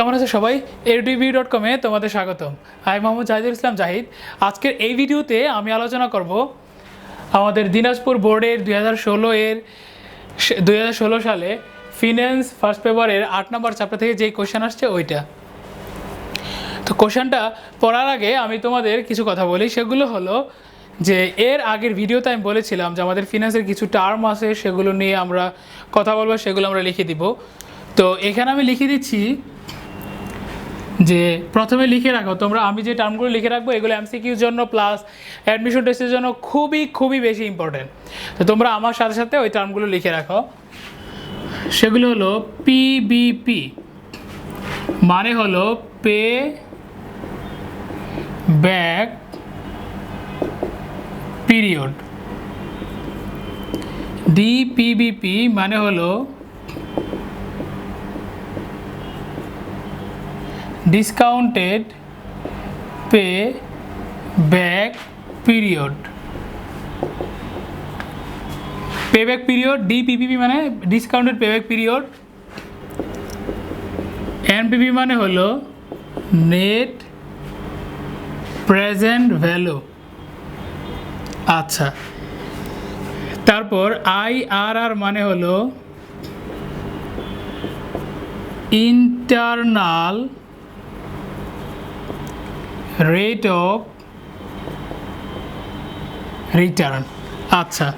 কেমন আছে সবাই? এডিভি ডট কমে তোমাদের স্বাগতম। আমি মোহাম্মদ জাহিদুল ইসলাম জাহিদ। আজকের এই ভিডিওতে আমি আলোচনা করব আমাদের দিনাজপুর বোর্ডের দুই হাজার ষোলো এর দুই হাজার ষোলো সালে ফিন্যান্স ফার্স্ট পেপারের আট নম্বর চ্যাপ্টার থেকে যেই কোশ্চেন আসছে ওইটা। তো কোশ্চেনটা পড়ার আগে আমি তোমাদের কিছু কথা বলি। সেগুলো হলো যে এর আগের ভিডিওতে আমি বলেছিলাম যে আমাদের ফিনান্সের কিছু টার্ম আছে, সেগুলো নিয়ে আমরা কথা বলব, সেগুলো আমরা লিখে দিব। তো এখানে আমি লিখে দিচ্ছি যে প্রথমে লিখে রাখো, তোমরা আমি যে টার্মগুলো লিখে রাখব, এগুলো এমসিকিউর জন্য প্লাস অ্যাডমিশন টেস্টের জন্য খুবই খুবই বেশি ইম্পর্টেন্ট তো তোমরা আমার সাথে সাথে ওই টার্মগুলো লিখে রাখো। সেগুলো হলো পিবিপি মানে হলো পে ব্যাক পিরিয়ড ডিপিবিপি মানে হলো discounted pay back period pay back period DPPP মানে discounted pay back period NPP মানে হলো নেট প্রেজেন্ট ভ্যালু আচ্ছা। তারপর আই আর আর মানে হলো ইন্টারনাল রেট অফ রিটার্ন আচ্ছা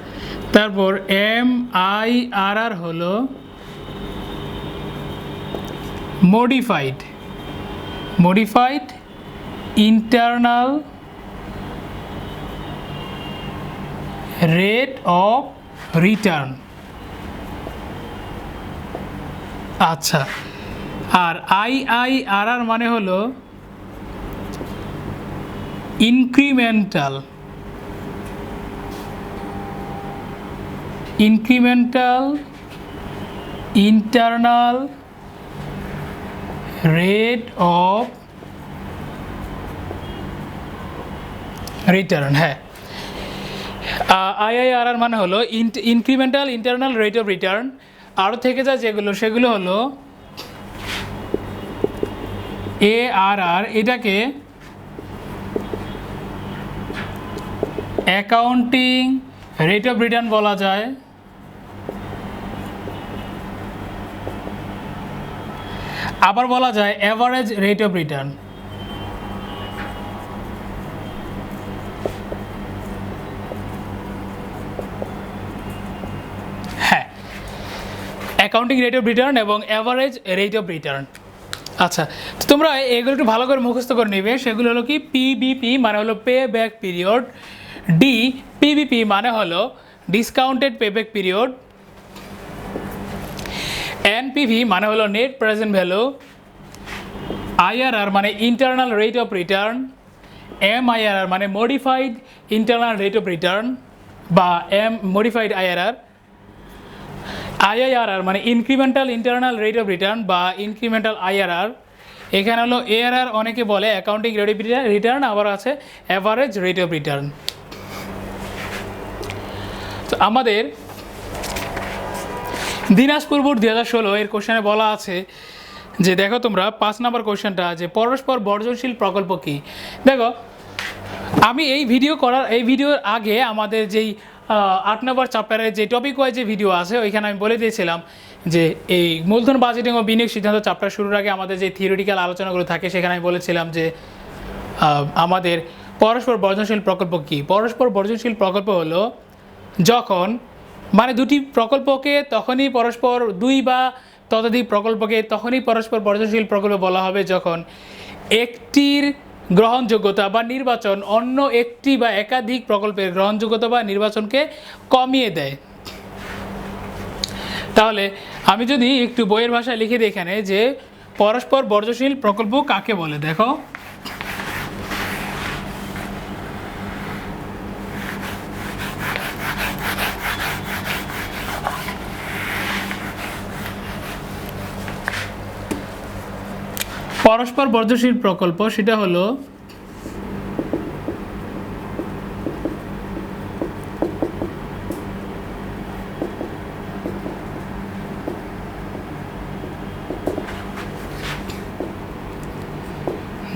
তারপর এম আই আর আর হলো modified modified internal rate of return আচ্ছা আর আই আই আর আর মানে হলো incremental. Incremental, internal, rate of return হ্যাঁ। আইআইআর আর মানে হলো incremental, internal, rate of return. আরও থেকে যায় যেগুলো, সেগুলো হলো এ আর আর এটাকে অ্যাকাউন্টিং রেট অফ রিটার্ন বলা যায়। আবার বলা যায় অ্যাভারেজ রেট অফ রিটার্ন হ্যাঁ অ্যাকাউন্টিং রেট অফ রিটার্ন এবং অ্যাভারেজ রেট অফ রিটার্ন আচ্ছা তো তোমরা এগুলো একটু ভালো করে মুখস্থ করে নেবে। সেগুলো হলো কি? পিবিপি মানে হলো pay back period D PBP মানে হলো discounted pay back period NPV মানে হলো নেট প্রেজেন্ট ভ্যালু আইআরআর মানে internal rate of return M IRR মানে modified internal rate of return বা এম মডিফাইড আইআরআর আইআইআরআর মানে incremental internal rate of return বা incremental IRR এখানে হলো ARR অনেকে বলে অ্যাকাউন্টিং রেট অফ রিটার্ন আবার আছে অ্যাভারেজ রেট অফ রিটার্ন তো আমাদের দিনাজপুর বোর্ড দু হাজার ষোলো এর কোশ্চেনে বলা আছে যে, দেখো তোমরা, পাঁচ নাম্বার কোশ্চেনটা যে, পরস্পর বর্জনশীল প্রকল্প কী? দেখো, আমি এই ভিডিও করার, এই ভিডিওর আগে আমাদের যেই আট নম্বর চ্যাপ্টারের যে টপিক ওয়াইজ যে ভিডিও আছে, ওইখানে আমি বলে দিয়েছিলাম যে, এই মূলধন বাজেটিং ও বিনিয়োগ সিদ্ধান্ত চ্যাপ্টার শুরুর আগে আমাদের যে থিওরিটিক্যাল আলোচনাগুলো থাকে, সেখানে আমি বলেছিলাম যে আমাদের পরস্পর বর্জনশীল প্রকল্প কী? পরস্পর বর্জনশীল প্রকল্প হলো যখন মানে দুটি প্রকল্পকে তখনই পরস্পর, দুই বা ততোধিক প্রকল্পকে তখনই পরস্পর বর্জনশীল প্রকল্প বলা হবে যখন একটির গ্রহণযোগ্যতা বা নির্বাচন অন্য একটি বা একাধিক প্রকল্পের গ্রহণযোগ্যতা বা নির্বাচনকে কমিয়ে দেয়। তাহলে আমি যদি একটু বইয়ের ভাষায় লিখে দিই এখানে যে, পরস্পর বর্জনশীল প্রকল্প কাকে বলে? দেখো। পরস্পর বর্ধনশীল প্রকল্প সেটা হলো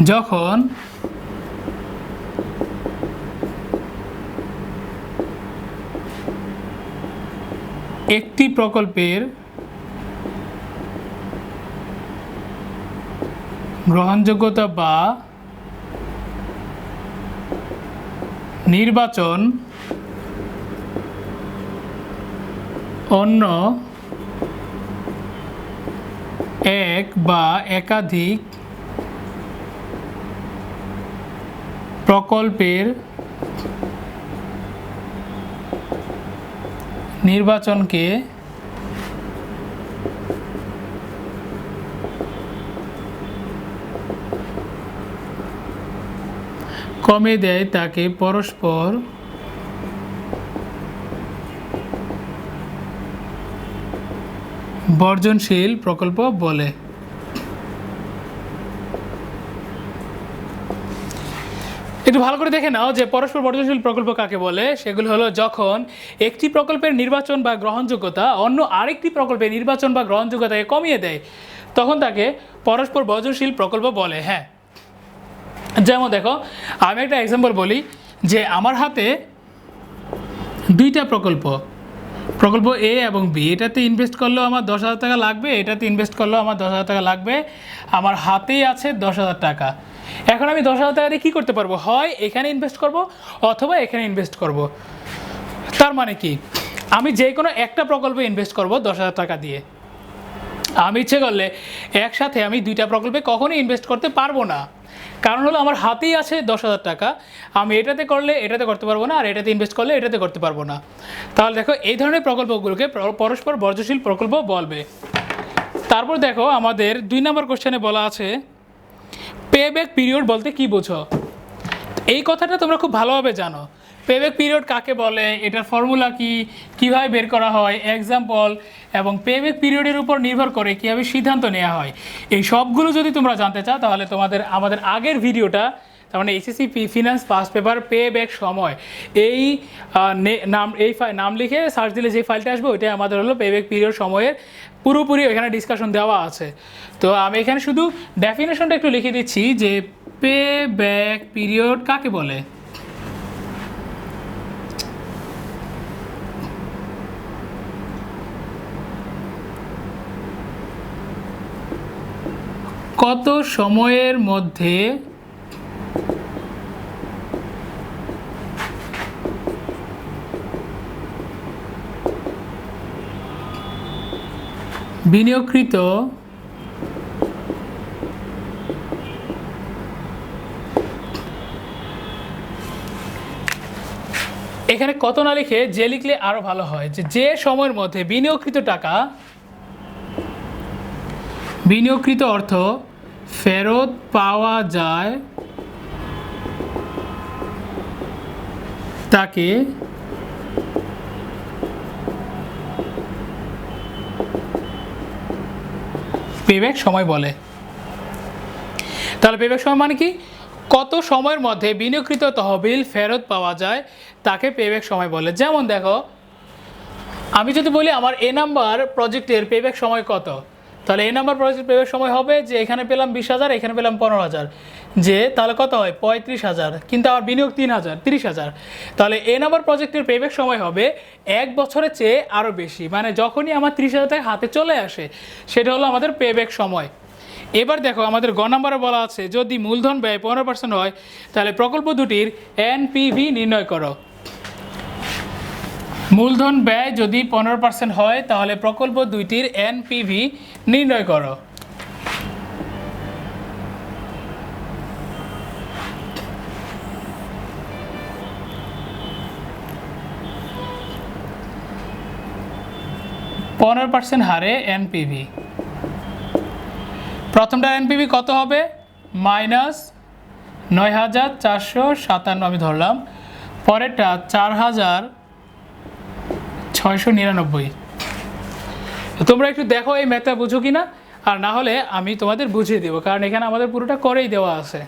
যখন একটি প্রকল্পের গ্রহণযোগ্যতা বা নির্বাচন অন্য এক বা একাধিক প্রকল্পের নির্বাচনকে কমে দেয় তাকে পরস্পর। বর্জনশীল প্রকল্প বলে। একটু ভালো করে দেখে নাও যে পরস্পর বর্জনশীল প্রকল্প কাকে বলে? সেগুলো হলো যখন একটি প্রকল্পের নির্বাচন বা গ্রহণযোগ্যতা অন্য আরেকটি প্রকল্পের নির্বাচন বা গ্রহণযোগ্যতাকে কমিয়ে দেয়, তখন তাকে পরস্পর বর্জনশীল প্রকল্প বলে। হ্যাঁ। যেমন দেখো, আমি একটা এক্সাম্পল বলি যে আমার হাতে দুইটা প্রকল্প। প্রকল্প এ এবং বি এটাতে ইনভেস্ট করলেও আমার দশ হাজার টাকা লাগবে, এটাতে ইনভেস্ট করলেও আমার দশ হাজার টাকা লাগবে, আমার হাতেই আছে দশ হাজার টাকা। এখন আমি দশ হাজার টাকা দিয়ে কী করতে পারব? হয় এখানে ইনভেস্ট করব, অথবা এখানে ইনভেস্ট করব। তার মানে কি? আমি যে কোনো একটা প্রকল্পে ইনভেস্ট করব দশ হাজার টাকা দিয়ে। আমি ইচ্ছে করলে একসাথে আমি দুইটা প্রকল্পে কখনোই ইনভেস্ট করতে পারব না। কারণ হলো আমার হাতেই আছে দশ হাজার টাকা। আমি এটাতে করলে এটাতে করতে পারব না, আর এটাতে ইনভেস্ট করলে এটাতে করতে পারব না। তাহলে দেখো, এই ধরনের প্রকল্পগুলোকে পরস্পর বর্জ্যশীল প্রকল্প বলবে। তারপর দেখো, আমাদের দুই নম্বর কোশ্চেনে বলা আছে পে ব্যাক পিরিয়ড বলতে কী বোঝো? এই কথাটা তোমরা খুব ভালোভাবে জানো। পেব্যাক পিরিয়ড কাকে বলে? এটার ফর্মুলা কি? কীভাবে বের করা হয়? এক্সাম্পল এবং পেব্যাক পিরিয়ডের উপর নির্ভর করে কীভাবে সিদ্ধান্ত নেওয়া হয়। এই সবগুলো যদি তোমরা জানতে চাও, তাহলে তোমাদের, আমাদের আগের ভিডিওটা, তার মানে HSC finance past paper pay back সময়। এই নাম এই নাম লিখে সার্চ দিলে যে ফাইলটা আসবে, ওইটাই আমাদের হলো পে ব্যাক পিরিয়ড সময়ের পুরোপুরি এখানে ডিসকাশন দেওয়া আছে। তো আমি এখানে শুধু ডেফিনেশনটা একটু লিখে দিচ্ছি যে পে ব্যাক পিরিয়ড কাকে বলে? কত সময়ের মধ্যে বিনিয়োগকৃত এখানে কত না লিখে যে লিখলে আরও ভালো হয়, যে যে সময়ের মধ্যে বিনিয়োগকৃত টাকা, বিনিয়োগকৃত অর্থ ফেরত পাওয়া যায় তাকে পেব্যাক সময় বলে। তাহলে পেব্যাক সময় মানে কি? কত সময়ের মধ্যে বিনিয়োগকৃত তহবিল ফেরত পাওয়া যায় তাকে পেব্যাক সময় বলে। যেমন দেখো, আমি যদি বলি আমার এ নাম্বার প্রজেক্টের পেব্যাক সময় কত? তাহলে এই নাম্বার প্রজেক্ট পেব্যাক সময় হবে যে এখানে পেলাম বিশ হাজার, এখানে পেলাম পনেরো হাজার। যে তাহলে কত হয়? পঁয়ত্রিশ হাজার। কিন্তু আমার বিনিয়োগ তিন হাজার, তিরিশ হাজার। তাহলে এ নাম্বার প্রজেক্টের পেব্যাক সময় হবে এক বছরের চেয়ে আরও বেশি। মানে যখনই আমার তিরিশ হাজার টাকা হাতে চলে আসে, সেটা হলো আমাদের পেব্যাক সময়। এবার দেখো, আমাদের গ নম্বরে বলা আছে, যদি মূলধন ব্যয় পনেরো পার্সেন্ট হয়, তাহলে প্রকল্প দুটির এনপিভি নির্ণয় করো। মূলধন ব্যয় যদি পনেরো পার্সেন্ট হয়, তাহলে প্রকল্প দুইটির এনপিভি নির্ণয় করো। পনেরো পার্সেন্ট হারে এনপিভি প্রথমটার এনপিভি কত হবে? মাইনাস নয় হাজার চারশো সাতান্ন আমি ধরলাম। পরেরটা চার হাজার ছয়শো নিরানব্বই। তোমরা একটু দেখো এই ম্যাথটা বুঝো কি না আর না হলে আমি তোমাদের বুঝিয়ে দেবো, কারণ এখানে আমাদের পুরোটা করেই দেওয়া আছে।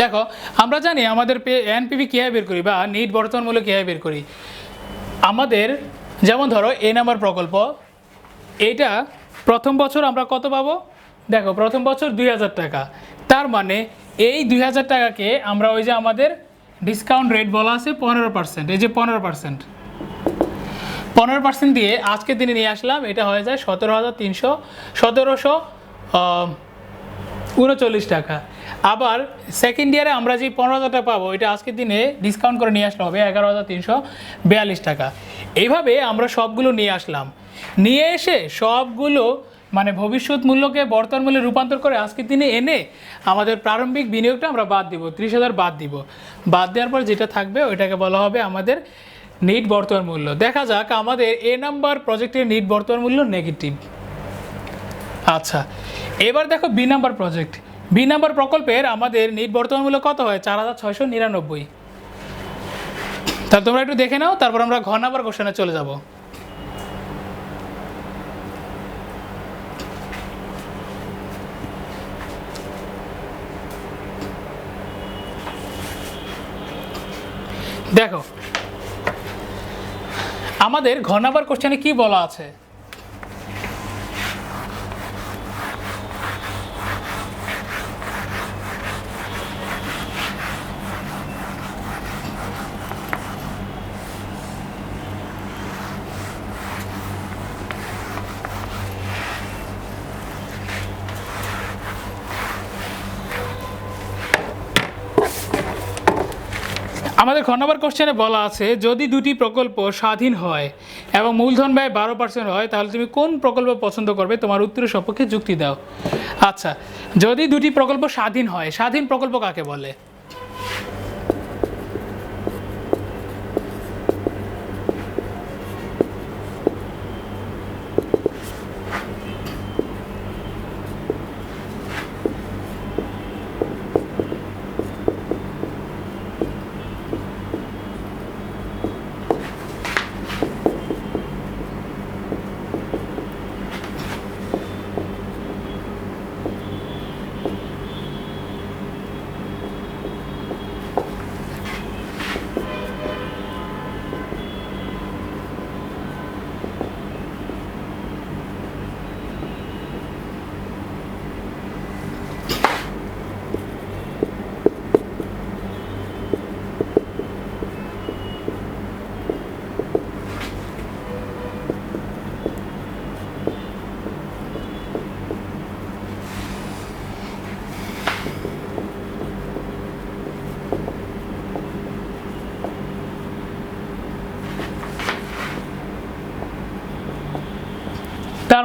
দেখো, আমরা জানি আমাদের এনপিভি কীভাবে বের করি বা নিট বর্তমান মূল্য কীভাবে বের করি। আমাদের, যেমন ধরো, এ নাম্বার প্রকল্প, এইটা প্রথম বছর আমরা কত পাবো? দেখো, প্রথম বছর দুই হাজার টাকা। তার মানে এই দুই হাজার টাকাকে আমরা ওই যে আমাদের ডিসকাউন্ট রেট বলা আছে পনেরো পার্সেন্ট এই যে পনেরো পার্সেন্ট পনেরো পার্সেন্ট দিয়ে আজকে দিনে নিয়ে আসলাম, এটা হয়ে যায় সতেরো হাজার তিনশো, সতেরোশো উনচল্লিশ টাকা। আবার সেকেন্ড ইয়ারে আমরা যে পনেরো হাজার টাকা পাবো, এটা আজকের দিনে ডিসকাউন্ট করে নিয়ে আসলে হবে এগারো হাজার তিনশো বিয়াল্লিশ টাকা। এইভাবে আমরা সবগুলো নিয়ে আসলাম। নিয়ে এসে সবগুলো মানে ভবিষ্যৎ মূল্যকে বর্তমান মূল্যে রূপান্তর করে আজকের দিনে এনে আমাদের প্রারম্ভিক বিনিয়োগটা আমরা বাদ দিব, ত্রিশ হাজার বাদ দিব। বাদ দেওয়ার পর যেটা থাকবে ওইটাকে বলা হবে আমাদের নিট বর্তমান মূল্য। দেখা যাক আমাদের এ নাম্বার প্রজেক্টের নিট বর্তমান মূল্য নেগেটিভ। আচ্ছা এবার দেখো B number project. B number প্রকল্পের আমাদের নিট বর্তমান মূল্য কত হয়? চার হাজার ছয়শো নিরানব্বই। তাহলে তোমরা একটু দেখে নাও, তারপর আমরা ঘ নাম্বার কোশ্চেনে চলে যাব। দেখো। আমাদের ঘনাবার কোশ্চেনে কি বলা আছে? আমাদের খ নম্বর কোশ্চেনে বলা আছে, যদি দুটি প্রকল্প স্বাধীন হয় এবং মূলধন ব্যয় বারো পার্সেন্ট হয়, তাহলে তুমি কোন প্রকল্প পছন্দ করবে? তোমার উত্তরের সপক্ষে যুক্তি দাও। আচ্ছা যদি দুটি প্রকল্প স্বাধীন হয়, স্বাধীন প্রকল্প কাকে বলে?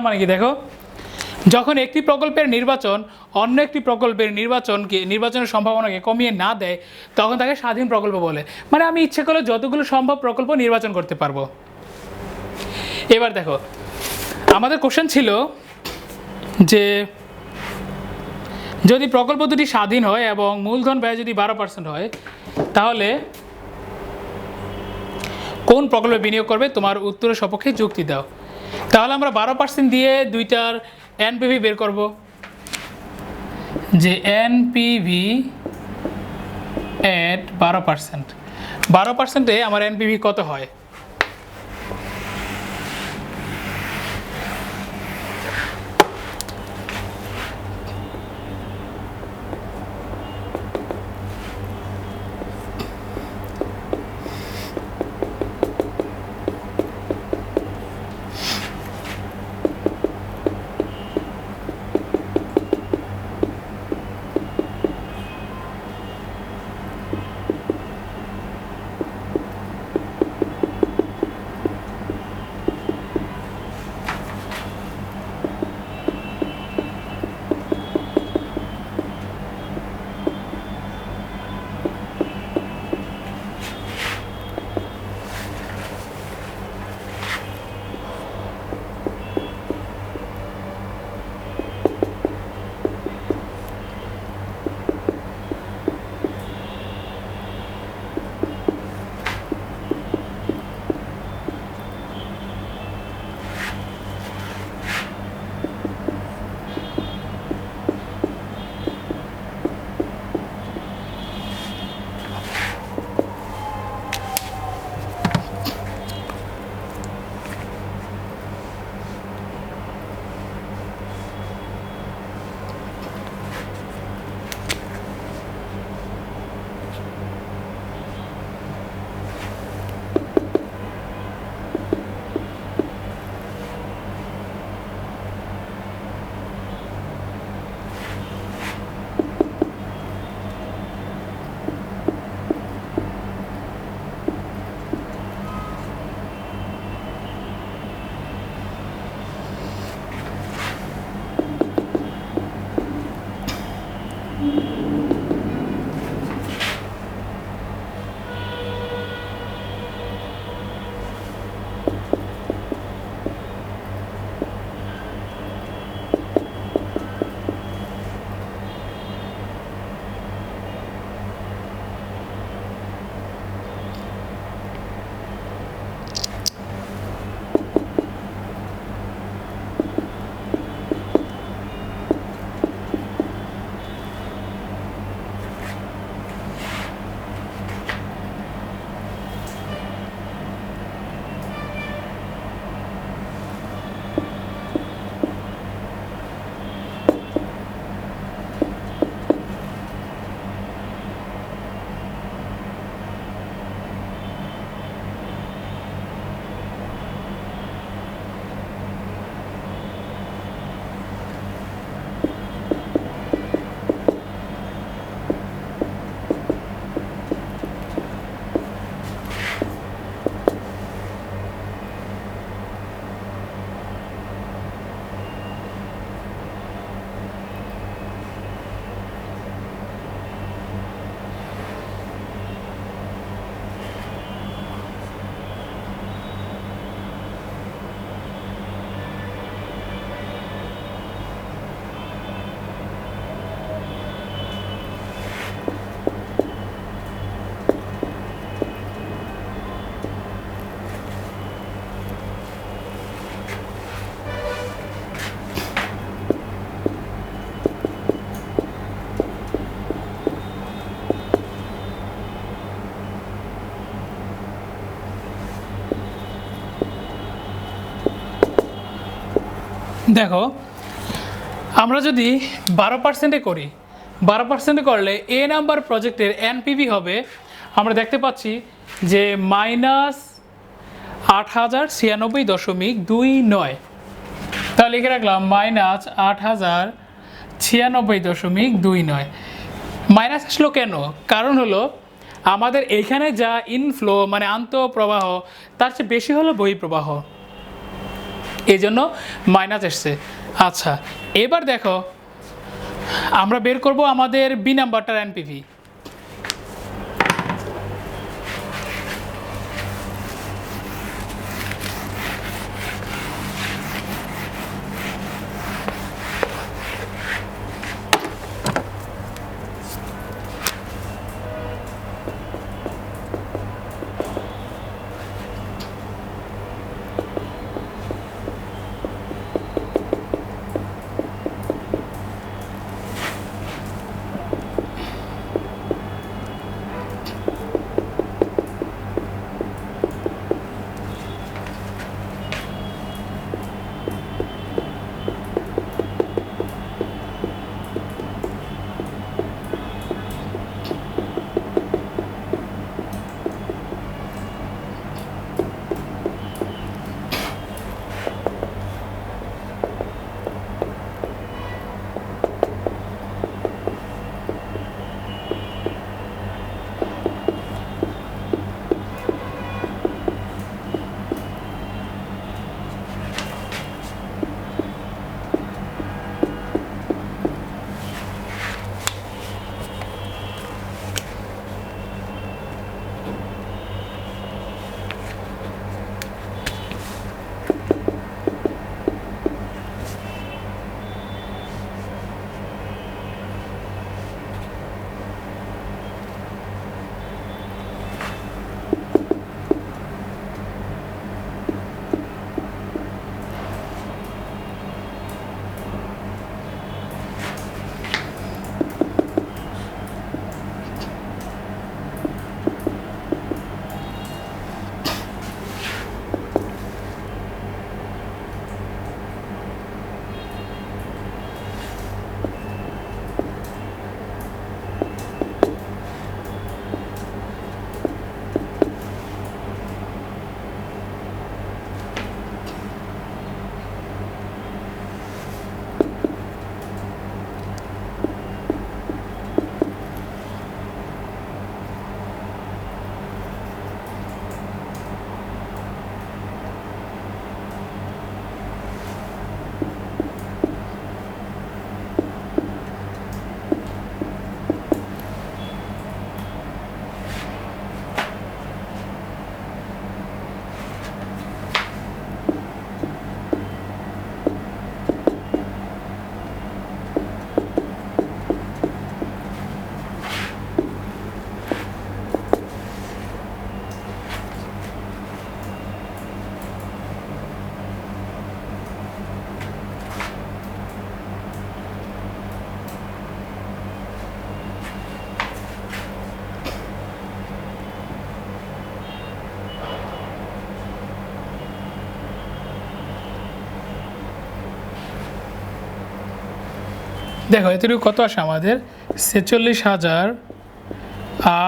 তার মানে কি দেখো? যখন একটি প্রকল্পের নির্বাচন অন্য একটি প্রকল্পের নির্বাচনকে, নির্বাচনের সম্ভাবনাকে কমিয়ে না দেয়, তখন তাকে স্বাধীন প্রকল্প বলে। মানে আমি ইচ্ছে করলে যতগুলো সম্ভব প্রকল্প নির্বাচন করতে পারব। এবার দেখো, আমাদের কোশ্চেন ছিল যে যদি প্রকল্প দুটি স্বাধীন হয় এবং মূলধন ব্যয় যদি বারো পার্সেন্ট হয়, তাহলে কোন প্রকল্পে বিনিয়োগ করবে? তোমার উত্তরের সপক্ষে যুক্তি দাও। তাহলে আমরা বারো পার্সেন্ট দিয়ে দুইটার এনপিভি বের করব। যে এনপিভি এট বারো পার্সেন্ট বারো পার্সেন্টে আমার এনপিভি কত হয়? দেখো, আমরা যদি বারো পার্সেন্টে করি, বারো পার্সেন্টে করলে এ নাম্বার প্রজেক্টের এনপিভি হবে, আমরা দেখতে পাচ্ছি যে মাইনাস আট হাজার ছিয়ানব্বই দশমিক দুই নয়। তাহলে লিখে রাখলাম মাইনাস আট হাজার ছিয়ানব্বই দশমিক দুই নয়। মাইনাস আসলো কেন? কারণ হলো, আমাদের এইখানে যা ইনফ্লো মানে আন্তঃপ্রবাহ, তার চেয়ে বেশি হলো বহিঃপ্রবাহ। এই জন্য মাইনাস এসছে। আচ্ছা এবার দেখো আমরা বের করব আমাদের বি নাম্বারটার এনপিভি দেখো, এতটুকু কত আসে আমাদের? ছেচল্লিশ হাজার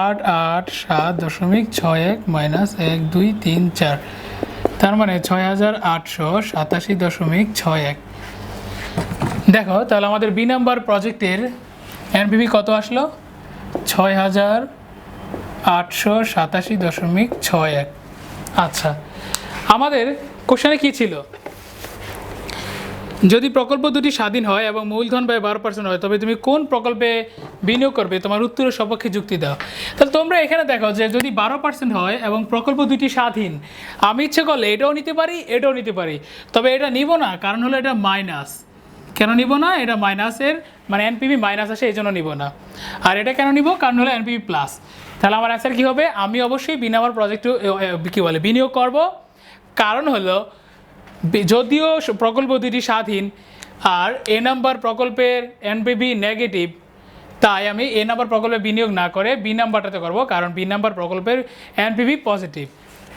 আট আট সাত দশমিক ছয় এক মাইনাস এক দুই তিন চার। তার মানে ছয় হাজার আটশো সাতাশি দশমিক ছয় এক। দেখো, তাহলে আমাদের বি নাম্বার প্রজেক্টের এনপিভি কত আসলো? ছয় হাজার আটশো সাতাশি দশমিক ছয় এক। আচ্ছা আমাদের কোশ্চেনে কী ছিল? যদি প্রকল্প দুটি স্বাধীন হয় এবং মূলধন ব্যয় বারো পার্সেন্ট হয়, তবে তুমি কোন প্রকল্পে বিনিয়োগ করবে? তোমার উত্তরের সপক্ষে যুক্তি দাও। তাহলে তোমরা এখানে দেখো যে যদি বারো পার্সেন্ট হয় এবং প্রকল্প দুটি স্বাধীন, আমি ইচ্ছে করলে এটাও নিতে পারি, এটাও নিতে পারি। তবে এটা নিব না, কারণ হলো এটা মাইনাস কেন নিব না? এটা মাইনাসের মানে এনপিভি মাইনাস আসে, এই জন্য নিব না। আর এটা কেন নিব? কারণ হলো এনপিভি প্লাস তাহলে আমার অ্যান্সার কী হবে? আমি অবশ্যই বিনামার প্রজেক্ট কী বলে, বিনিয়োগ করব। কারণ হলো যদিও প্রকল্প দুটি স্বাধীন, আর এ নাম্বার প্রকল্পের এনপিভি নেগেটিভ তাই আমি এ নাম্বার প্রকল্পে বিনিয়োগ না করে বি নাম্বারটাতে করব, কারণ বি নাম্বার প্রকল্পের এনপিভি পজিটিভ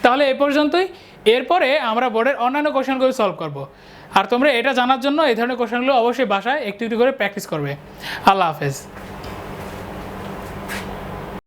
তাহলে এ পর্যন্তই। এরপরে আমরা বোর্ডের অন্যান্য কোশ্চেনগুলো সলভ করব। আর তোমরা এটা জানার জন্য এই ধরনের কোশ্চেনগুলো অবশ্যই বাসায় একটু একটু করে প্র্যাকটিস করবে। আল্লাহ হাফেজ।